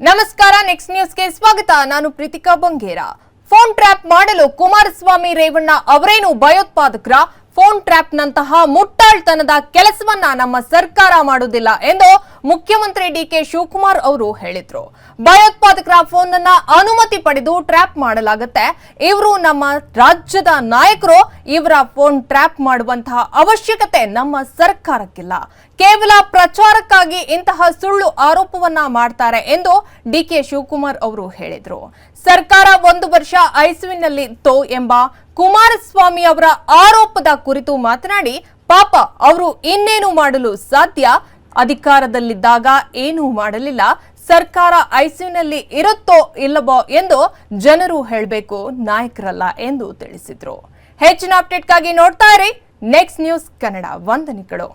ನಮಸ್ಕಾರ ನೆಕ್ಸ್ಟ್ ನ್ಯೂಸ್ಗೆ ಸ್ವಾಗತ. ನಾನು ಪ್ರೀತಿಕಾ ಬಂಗೇರ. ಫೋನ್ ಟ್ರ್ಯಾಪ್ ಮಾಡಲು ಕುಮಾರಸ್ವಾಮಿ ರೇವಣ್ಣ ಅವರೇನು ಭಯೋತ್ಪಾದಕರ? ಫೋನ್ ಟ್ರ್ಯಾಪ್ ನಂತಹ ಮುಟ್ಟಾಳ್ತನದ ಕೆಲಸವನ್ನ ನಮ್ಮ ಸರ್ಕಾರ ಮಾಡುವುದಿಲ್ಲ ಎಂದು ಮುಖ್ಯಮಂತ್ರಿ ಡಿಕೆ ಶಿವಕುಮಾರ್ ಅವರು ಹೇಳಿದ್ರು. ಭಯೋತ್ಪಾದಕರ ಫೋನ್ ಅನ್ನ ಅನುಮತಿ ಪಡೆದು ಟ್ರ್ಯಾಪ್ ಮಾಡಲಾಗುತ್ತೆ. ಇವರು ನಮ್ಮ ರಾಜ್ಯದ ನಾಯಕರು, ಇವರ ಫೋನ್ ಟ್ರ್ಯಾಪ್ ಮಾಡುವಂತಹ ಅವಶ್ಯಕತೆ ನಮ್ಮ ಸರ್ಕಾರಕ್ಕಿಲ್ಲ. ಕೇವಲ ಪ್ರಚಾರಕ್ಕಾಗಿ ಇಂತಹ ಸುಳ್ಳು ಆರೋಪವನ್ನ ಮಾಡ್ತಾರೆ ಎಂದು ಡಿಕೆ ಶಿವಕುಮಾರ್ ಅವರು ಹೇಳಿದ್ರು. ಸರ್ಕಾರ ಒಂದು ವರ್ಷ ಐಸುವಿನಲ್ಲಿತ್ತು ಎಂಬ ಕುಮಾರಸ್ವಾಮಿ ಅವರ ಆರೋಪದ ಕುರಿತು ಮಾತನಾಡಿ, ಪಾಪ, ಅವರು ಇನ್ನೇನು ಮಾಡಲು ಸಾಧ್ಯ? ಅಧಿಕಾರದಲ್ಲಿದ್ದಾಗ ಏನೂ ಮಾಡಲಿಲ್ಲ. ಸರ್ಕಾರ ಐಸಿಯುನಲ್ಲಿ ಇರುತ್ತೋ ಇಲ್ಲವೋ ಎಂದು ಜನರು ಹೇಳಬೇಕು, ನಾಯಕರಲ್ಲ ಎಂದು ತಿಳಿಸಿದ್ರು. ಹೆಚ್ಚಿನ ಅಪ್ಡೇಟ್ಗಾಗಿ ನೋಡ್ತಾ ಇರಿ. ನೆಕ್ಸ್ಟ್ ನ್ಯೂಸ್ ಕನ್ನಡ, ವಂದನೆಗಳು.